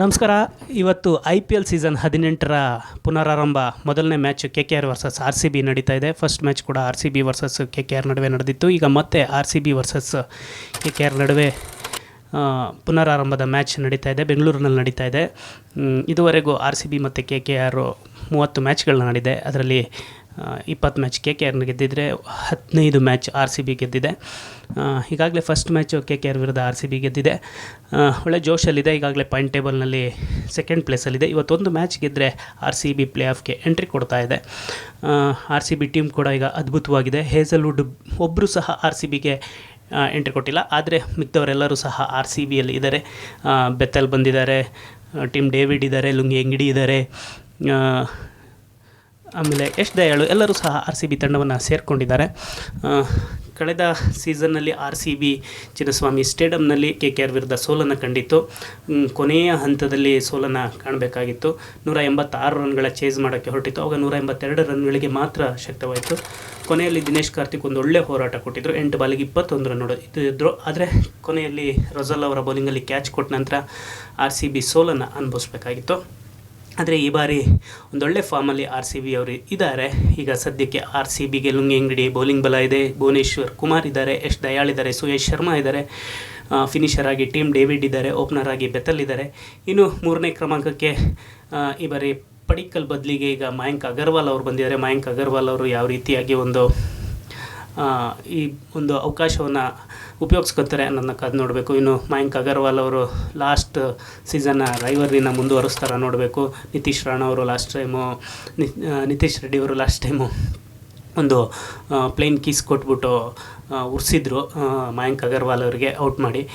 ನಮಸ್ಕಾರ. ಇವತ್ತು I P L season ಹದಿನೆಂಟರ ಪುನರಾರಂಭ. ಮೊದಲನೇ match K K R versus R C B ನಡೀತಾ ಇದೆ. ಫಸ್ಟ್ ಮ್ಯಾಚ್ ಕೂಡ R C B versus K K R ನಡುವೆ ನಡೆದಿತ್ತು. ಈಗ ಮತ್ತೆ R C B versus K K R ನಡುವೆ ಪುನರಾರಂಭದ ಮ್ಯಾಚ್ ನಡೀತಾ ಇದೆ. ಬೆಂಗಳೂರಿನಲ್ಲಿ ನಡೀತಾ ಇದೆ. ಇದುವರೆಗೂ ಆರ್ ಸಿ ಬಿ ಮತ್ತು ಕೆ ಕೆ ಆರು ಮೂವತ್ತು ಮ್ಯಾಚ್ಗಳನ್ನ ಆಡಿದೆ ಅದರಲ್ಲಿ ಇಪ್ಪತ್ತು ಮ್ಯಾಚ್ ಕೆ ಕೆ ಆರ್ನ ಗೆದ್ದಿದ್ರೆ ಹದಿನೈದು ಮ್ಯಾಚ್ ಆರ್ ಸಿ ಬಿ ಗೆದ್ದಿದೆ. ಈಗಾಗಲೇ first match K K R ವಿರುದ್ಧ ಆರ್ ಸಿ ಬಿ ಗೆದ್ದಿದೆ. ಒಳ್ಳೆ ಜೋಶಲ್ಲಿದೆ, ಈಗಾಗಲೇ ಪಾಯಿಂಟ್ ಟೇಬಲ್ನಲ್ಲಿ ಸೆಕೆಂಡ್ ಪ್ಲೇಸಲ್ಲಿದೆ. ಇವತ್ತೊಂದು ಮ್ಯಾಚ್ ಗೆದ್ದರೆ ಆರ್ ಸಿ ಬಿ ಪ್ಲೇ ಆಫ್ಗೆ ಎಂಟ್ರಿ ಕೊಡ್ತಾ ಇದೆ. ಆರ್ ಸಿ ಬಿ ಟೀಮ್ ಕೂಡ ಈಗ ಅದ್ಭುತವಾಗಿದೆ. ಹೇಸಲ್ವುಡ್ ಒಬ್ಬರು ಸಹ ಆರ್ ಸಿ ಬಿಗೆ ಎಂಟ್ರಿ ಕೊಟ್ಟಿಲ್ಲ. ಆದರೆ ಮಿಕ್ಕದವರೆಲ್ಲರೂ ಸಹ ಆರ್ ಸಿ ಬಿಯಲ್ಲಿ ಇದ್ದಾರೆ. ಬೆತ್ತಲ್ ಬಂದಿದ್ದಾರೆ. ಟೀಮ್ ಡೇವಿಡ್ ಇದ್ದಾರೆ, ಲುಂಗಿ ಅಂಗಡಿ ಇದ್ದಾರೆ. ಆಮೇಲೆ ಯಶ್ ದಯಾಳು ಎಲ್ಲರೂ ಸಹ ಆರ್ ಸಿ ಬಿ ತಂಡವನ್ನು ಸೇರಿಕೊಂಡಿದ್ದಾರೆ. ಕಳೆದ ಸೀಸನ್ನಲ್ಲಿ ಆರ್ ಸಿ ಬಿ ಚಿನ್ನಸ್ವಾಮಿ ಸ್ಟೇಡಿಯಂನಲ್ಲಿ ಕೆ ಕೆ ಆರ್ ವಿರುದ್ಧ ಸೋಲನ್ನು ಕಂಡಿತ್ತು. ಕೊನೆಯ ಹಂತದಲ್ಲಿ ಸೋಲನ್ನು ಕಾಣಬೇಕಾಗಿತ್ತು. ನೂರ ಎಂಬತ್ತಾರು ರನ್ಗಳ ಚೇಸ್ ಮಾಡೋಕ್ಕೆ ಹೊರಟಿತ್ತು. ಆವಾಗ ನೂರ ಎಂಬತ್ತೆರಡು ರನ್ಗಳಿಗೆ ಮಾತ್ರ ಶಕ್ತವಾಯಿತು. ಕೊನೆಯಲ್ಲಿ ದಿನೇಶ್ ಕಾರ್ತಿಕ್ ಒಂದು ಒಳ್ಳೆ ಹೋರಾಟ ಕೊಟ್ಟಿದ್ದರು ಎಂಟು ಬಾಲಿಗೆ ಇಪ್ಪತ್ತೊಂದು ರನ್ ಇದ್ದರು ಆದರೆ ಕೊನೆಯಲ್ಲಿ ರೊಜಲ್ ಅವರ ಬೌಲಿಂಗಲ್ಲಿ ಕ್ಯಾಚ್ ಕೊಟ್ಟ ನಂತರ ಆರ್ ಸಿ ಬಿ ಸೋಲನ್ನು ಅನುಭವಿಸ್ಬೇಕಾಗಿತ್ತು. ಆದರೆ ಈ ಬಾರಿ ಒಂದೊಳ್ಳೆ ಫಾರ್ಮಲ್ಲಿ ಆರ್ ಸಿ ಬಿ ಅವರು ಇದ್ದಾರೆ ಈಗ ಸದ್ಯಕ್ಕೆ ಆರ್ ಸಿ ಬಿಗೆ ಲುಂಗಿ ಅಂಗಡಿ ಬೌಲಿಂಗ್ ಬಲ ಇದೆ. ಭುವನೇಶ್ವರ್ ಕುಮಾರ್ ಇದ್ದಾರೆ ಎಸ್ ದಯಾಳ್ ಇದ್ದಾರೆ ಸುಯೇಶ್ ಶರ್ಮಾ ಇದ್ದಾರೆ ಫಿನಿಷರ್ ಆಗಿ ಟೀಮ್ ಡೇವಿಡ್ ಇದ್ದಾರೆ ಓಪನರ್ ಆಗಿ ಬೆತ್ತಲ್ ಇದ್ದಾರೆ ಇನ್ನು ಮೂರನೇ ಕ್ರಮಾಂಕಕ್ಕೆ ಈ ಬಾರಿ ಪಡಿಕಲ್ ಬದಲಿಗೆ ಈಗ ಮಯಾಂಕ್ ಅಗರ್ವಾಲ್ ಅವರು ಬಂದಿದ್ದಾರೆ ಮಯಾಂಕ್ ಅಗರ್ವಾಲ್ ಅವರು ಯಾವ ರೀತಿಯಾಗಿ ಒಂದು ಈ ಒಂದು ಅವಕಾಶವನ್ನು ಉಪಯೋಗಿಸ್ಕೊತಾರೆ ಅನ್ನೋದನ್ನ ಕಾದು ನೋಡಬೇಕು. ಇನ್ನು ಮಯಾಂಕ್ ಅಗರ್ವಾಲ್ ಅವರು ಲಾಸ್ಟ್ ಸೀಸನ್ನ ರೈವರಿನ ಮುಂದುವರಿಸ್ತಾರ ನೋಡಬೇಕು. ನಿತೀಶ್ ರಾಣ ಅವರು ಲಾಸ್ಟ್ ಟೈಮು ನಿತೀಶ್ ರೆಡ್ಡಿ ಅವರು ಲಾಸ್ಟ್ ಟೈಮು. ಒಂದು ಪ್ಲೇನ್ ಕೀಸ್ ಕೊಟ್ಬಿಟ್ಟು ಉರ್ಸಿದ್ರು ಮಯಾಂಕ್ ಅಗರ್ವಾಲ್ ಅವರಿಗೆ ಔಟ್ ಮಾಡಿ.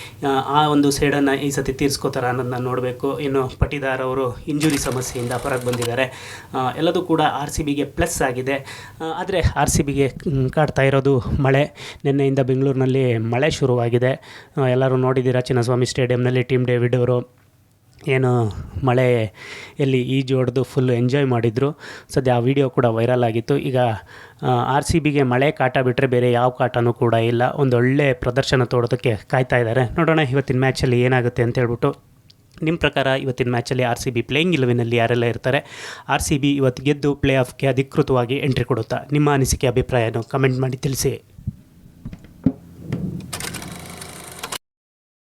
ಆ, ಒಂದು ಸೈಡನ್ನು ಈ ಸತಿ ತೀರಿಸ್ಕೋತಾರ ಅನ್ನೋದನ್ನ ನೋಡಬೇಕು. ಇನ್ನು ಪಟಿದಾರ್ ಅವರು ಇಂಜುರಿ ಸಮಸ್ಯೆಯಿಂದ ಹೊರಗೆ ಬಂದಿದ್ದಾರೆ. ಎಲ್ಲದೂ ಕೂಡ ಆರ್ ಸಿ ಬಿಗೆ ಪ್ಲಸ್ ಆಗಿದೆ. ಆದರೆ ಆರ್ ಸಿ ಬಿಗೆ ಕಾಡ್ತಾ ಇರೋದು ಮಳೆ. ನಿನ್ನೆಯಿಂದ ಬೆಂಗಳೂರಿನಲ್ಲಿ ಮಳೆ ಶುರುವಾಗಿದೆ. ಎಲ್ಲರೂ ನೋಡಿದ್ದೀರಾ ಚಿನ್ನಸ್ವಾಮಿ ಸ್ಟೇಡಿಯಂನಲ್ಲಿ ಟೀಮ್ ಡೇವಿಡ್ ಅವರು. ಏನು ಮಳೆ ಎಲ್ಲಿ ಈಜು ಹೊಡೆದು ಫುಲ್ ಎಂಜಾಯ್ ಮಾಡಿದರು. ಸದ್ಯ ಆ ವಿಡಿಯೋ ಕೂಡ ವೈರಲ್ ಆಗಿತ್ತು. ಈಗ ಆರ್ ಸಿ ಬಿಗೆ ಮಳೆ ಕಾಟ ಬಿಟ್ಟರೆ ಬೇರೆ ಯಾವ ಕಾಟನೂ ಕೂಡ ಇಲ್ಲ. ಒಂದೊಳ್ಳೆ ಪ್ರದರ್ಶನ ತೋಡೋದಕ್ಕೆ ಕಾಯ್ತಾ ಇದ್ದಾರೆ. ನೋಡೋಣ ಇವತ್ತಿನ ಮ್ಯಾಚಲ್ಲಿ ಏನಾಗುತ್ತೆ ಅಂತ ಹೇಳ್ಬಿಟ್ಟು. ನಿಮ್ಮ ಪ್ರಕಾರ ಇವತ್ತಿನ ಮ್ಯಾಚಲ್ಲಿ ಆರ್ ಸಿ ಬಿ ಪ್ಲೇಯಿಂಗ್ ಇಲೆವೆನಲ್ಲಿ ಯಾರೆಲ್ಲ ಇರ್ತಾರೆ? ಆರ್ ಸಿ ಬಿ ಇವತ್ತು ಗೆದ್ದು ಪ್ಲೇ ಆಫ್ಗೆ ಅಧಿಕೃತವಾಗಿ ಎಂಟ್ರಿ ಕೊಡುತ್ತಾ? ನಿಮ್ಮ ಅನಿಸಿಕೆ ಅಭಿಪ್ರಾಯನೂ ಕಮೆಂಟ್ ಮಾಡಿ ತಿಳಿಸಿ.